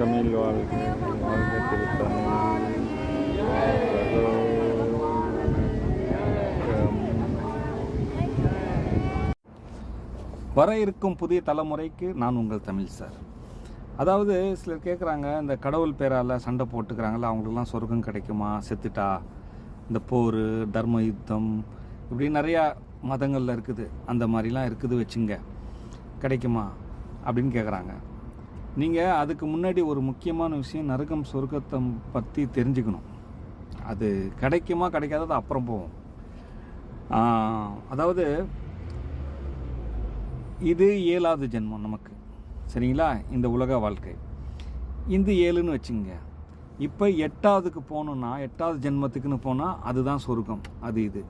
தமிழ் வாழ்க வாழ்க திருத்தமிழ் வர இருக்கும் புதிய தலைமுறைக்கு நான் உங்கள் தமிழ் சார் அதாவது சிலர் கேட்குறாங்க இந்த கடவுள் பேரால் சண்டை போட்டுக்கிறாங்கள அவங்களுக்குலாம் சொர்க்கம் கிடைக்குமா செத்துட்டா இந்த போர் தர்ம யுத்தம் இப்படி நிறையா மதங்களில் இருக்குது அந்த மாதிரிலாம் இருக்குது வச்சுங்க கிடைக்குமா அப்படின்னு கேட்குறாங்க நீங்கள் அதுக்கு முன்னாடி ஒரு முக்கியமான விஷயம் நரகம் சொர்க்கத்தை பற்றி தெரிஞ்சுக்கணும். அது கிடைக்குமா கிடைக்காதது அப்புறம் போவோம். அதாவது இது ஏழாவது ஜென்மம் நமக்கு. சரிங்களா? இந்த உலக வாழ்க்கை. இந்த ஏழுன்னு வச்சுங்க இப்போ எட்டாவதுக்கு போகணுன்னா எட்டாவது ஜென்மத்துக்குன்னு போனால் அதுதான் சொர்க்கம். அது இது.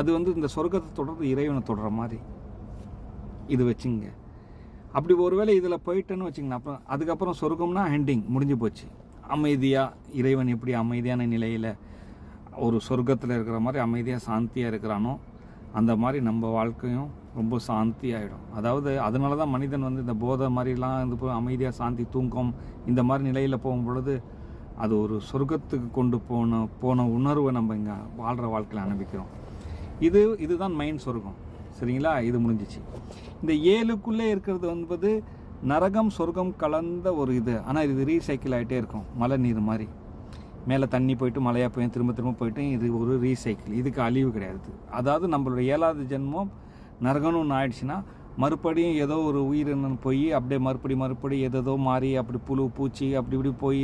அது வந்து இந்த சொர்க்கத்தை தொடர்ந்து இறைவனை தொடர மாதிரி. இது வச்சுங்க அப்படி ஒருவேளை இதில் போயிட்டேன்னு வச்சுங்களேன் அப்புறம் அதுக்கப்புறம் சொர்க்கம்னா ஹெண்டிங் முடிஞ்சு போச்சு. அமைதியாக இறைவன் எப்படி அமைதியான நிலையில் ஒரு சொர்க்கத்தில் இருக்கிற மாதிரி அமைதியாக சாந்தியாக இருக்கிறானோ அந்த மாதிரி நம்ம வாழ்க்கையும் ரொம்ப சாந்தி ஆகிடும் அதாவது அதனால தான் மனிதன் வந்து இந்த போதை மாதிரிலாம் இந்த போய் அமைதியாக சாந்தி தூங்கம் இந்த மாதிரி நிலையில் போகும் பொழுது அது ஒரு சொர்க்கத்துக்கு கொண்டு போன போன உணர்வை நம்ம இங்கே வாழ்கிற வாழ்க்கையில் அனுபவிக்கிறோம். இது இதுதான் மெயின் சொர்க்கம். சரிங்களா? இது முடிஞ்சிச்சு. இந்த ஏழுக்குள்ளே இருக்கிறது என்பது நரகம் சொர்க்கம் கலந்த ஒரு இது. ஆனால் இது ரீசைக்கிள் ஆகிட்டே இருக்கும். மழை நீர் மாதிரி. மேலே தண்ணி போயிட்டு மழையாக போய் திரும்ப திரும்ப போயிட்டு இது ஒரு ரீசைக்கிள் இதுக்கு அழிவு கிடையாது. அதாவது நம்மளுடைய ஏழாவது ஜென்மம் நரகம்னு ஒன்று ஆயிடுச்சுன்னா மறுபடியும் ஏதோ ஒரு உயிரினம் போய் அப்படியே மறுபடி மறுபடி எதோ மாறி அப்படி புழு பூச்சி அப்படி இப்படி போய்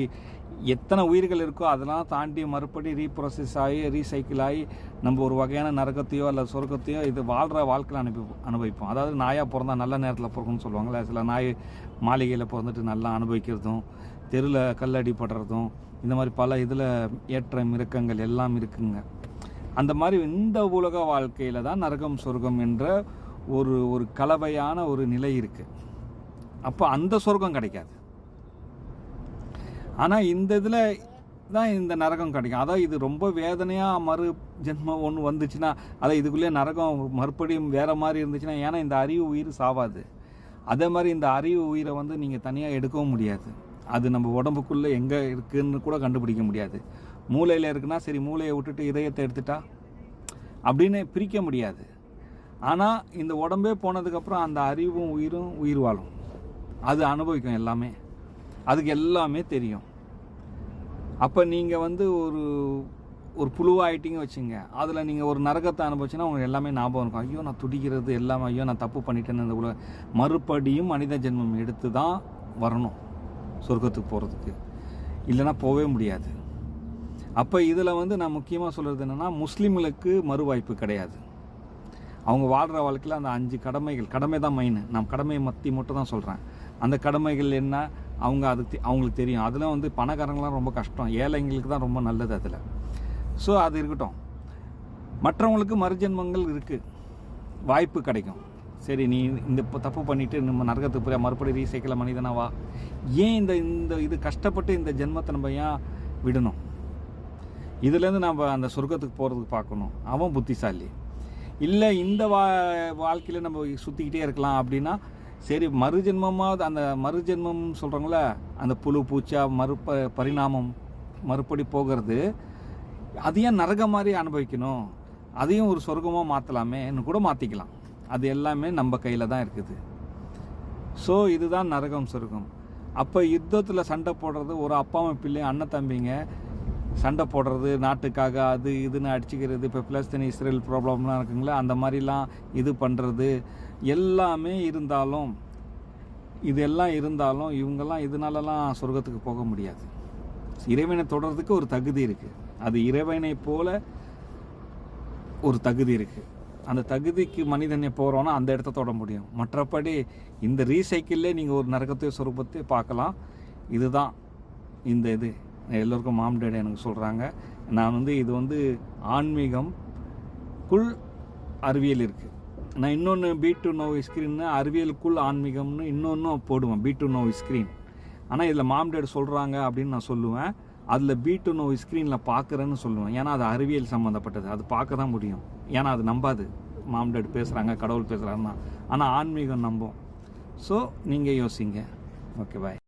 எத்தனை உயிர்கள் இருக்கோ அதெல்லாம் தாண்டி மறுபடி ரீப்ராசஸ் ஆகி ரீசைக்கிள் ஆகி நம்ம ஒரு வகையான நரகத்தையோ அல்லது சொர்க்கத்தையோ இது வாழ்கிற வாழ்க்கையில் அனுப்பி அனுபவிப்போம். அதாவது நாயாக பிறந்தா நல்ல நேரத்தில் பிறக்கும்னு சொல்லுவாங்கள்ல சில நாய் மாளிகையில் பிறந்துட்டு நல்லா அனுபவிக்கிறதும் தெருவில் கல்லடி படுறதும் இந்த மாதிரி பல இதில் ஏற்ற இறக்கங்கள் எல்லாம் இருக்குங்க. அந்த மாதிரி இந்த உலக வாழ்க்கையில் தான் நரகம் சொர்க்கம் என்ற ஒரு ஒரு கலவையான ஒரு நிலை இருக்குது அப்போ அந்த சொர்க்கம் கிடைக்காது. ஆனால் இந்த இதில் தான் இந்த நரகம் கிடைக்கும். அதான் இது ரொம்ப வேதனையாக மறு ஜென்மம் ஒன்று வந்துச்சுன்னா அதான் இதுக்குள்ளே நரகம் மறுபடியும் வேறு மாதிரி இருந்துச்சுன்னா ஏன்னா இந்த அறிவு உயிர் சாவாது. அதே மாதிரி இந்த அறிவு உயிரை வந்து நீங்கள் தனியாக எடுக்கவும் முடியாது. அது நம்ம உடம்புக்குள்ளே எங்கே இருக்குதுன்னு கூட கண்டுபிடிக்க முடியாது. மூளையில் இருக்குன்னா சரி மூளையை விட்டுட்டு இதயத்தை எடுத்துட்டா? அப்படின்னு பிரிக்க முடியாது. ஆனால் இந்த உடம்பே போனதுக்கப்புறம் அந்த அறிவும் உயிரும் உயிர் வாழும். அது அனுபவிக்கும் எல்லாமே. அதுக்கு எல்லாமே தெரியும். அப்போ நீங்கள் வந்து ஒரு ஒரு புழுவாயிட்டீங்க வச்சுங்க. அதில் நீங்கள் ஒரு நரகத்தை அனுபவிச்சுன்னா உங்களுக்கு எல்லாமே ஞாபகம் இருக்கும். ஐயோ நான் துடிக்கிறது எல்லாமே ஐயோ நான் தப்பு பண்ணிட்டேன்னு இந்த உலக மறுபடியும் மனித ஜென்மம் எடுத்து தான் வரணும் சொர்க்கத்துக்கு போகிறதுக்கு இல்லைன்னா போகவே முடியாது. அப்போ இதில் வந்து நான் முக்கியமாக சொல்கிறது என்னென்னா முஸ்லீம்களுக்கு மறுவாய்ப்பு கிடையாது. அவங்க வாழ்கிற வாழ்க்கையில் அந்த அஞ்சு கடமைகள் கடமை தான் மெயின் நான் கடமையை மத்தி மட்டும் தான் சொல்கிறேன் அந்த கடமைகள் என்ன? அவங்க அதுக்கு அவங்களுக்கு தெரியும். அதில் வந்து பணக்காரங்களாம் ரொம்ப கஷ்டம். ஏழைங்களுக்கு தான் ரொம்ப நல்லது அதில். ஸோ அது இருக்கட்டும். மற்றவங்களுக்கு மறுஜென்மங்கள் இருக்குது வாய்ப்பு கிடைக்கும். சரி நீ இந்த இப்போ தப்பு பண்ணிவிட்டு நம்ம நரகத்துக்கு போய் மறுபடியும் ரீசைக்கிள மனிதனாவா ஏன் இந்த இந்த இது கஷ்டப்பட்டு இந்த ஜென்மத்தை நம்ம ஏன் விடணும்? இதுலேருந்து நம்ம அந்த சொர்க்கத்துக்கு போகிறதுக்கு பார்க்கணும். அவன் புத்திசாலி. இல்லை இந்த வா வாழ்க்கையில் நம்ம சுற்றிக்கிட்டே இருக்கலாம் அப்படின்னா சரி மறுஜென்மமாக அந்த மறுஜென்மம் சொல்கிறாங்களே அந்த புழு பூச்சா மறுப பரிணாமம் மறுபடி போகிறது அது ஏன் நரகம் மாதிரி அனுபவிக்கணும்? அதையும் ஒரு சொர்க்கமாக மாற்றலாமேன்னு கூட மாற்றிக்கலாம் அது எல்லாமே நம்ம கையில் தான் இருக்குது. ஸோ இதுதான் நரகம் சொர்க்கம். அப்போ யுத்தத்தில் சண்டை போடுறது ஒரு அப்பாவும் பிள்ளையும் அண்ணன் தம்பிங்க சண்டை போடுறது நாட்டுக்காக அது இதுன்னு அடிச்சுக்கிறது இப்போ பிளஸ்தீன் இஸ்ரேல் ப்ராப்ளம்லாம் இருக்குங்களா அந்த மாதிரிலாம் இது பண்ணுறது எல்லாமே இருந்தாலும் இதெல்லாம் இருந்தாலும் இவங்கெல்லாம் இதனாலலாம் சொர்க்கத்துக்கு போக முடியாது. இறைவனை தொடர்றதுக்கு ஒரு தகுதி இருக்குது அது இறைவனை போல ஒரு தகுதி இருக்குது அந்த தகுதிக்கு மனிதனை போகிறோன்னா அந்த இடத்த தொட முடியும். மற்றபடி இந்த ரீசைக்கிள்லே நீங்கள் ஒரு நரகத்தை சொரூபத்தை பார்க்கலாம். இதுதான் இந்த இது. எல்லோருக்கும் மாம் டேட் எனக்கு சொல்கிறாங்க நான் வந்து இது வந்து ஆன்மீகம் குள் அறிவியல் இருக்குது நான் இன்னொன்று பி டு நோ ஸ்க்ரீன்னு அறிவியலுக்குள் ஆன்மீகம்னு இன்னொன்றும் போடுவேன். பி டு நோ ஸ்க்ரீன் ஆனால் இதில் மாம் டேட் சொல்கிறாங்க அப்படின்னு நான் சொல்லுவேன். அதில் பி டு நோ ஸ்க்ரீனில் பார்க்குறேன்னு சொல்லுவேன். ஏன்னா அது அறிவியல் சம்மந்தப்பட்டது அது பார்க்க தான் முடியும். ஏன்னா அது நம்பாது. மாம் டேட் பேசுகிறாங்க கடவுள் பேசுகிறாருன்னா ஆனால் ஆன்மீகம் நம்பும். ஸோ நீங்கள் யோசிங்க. Okay bye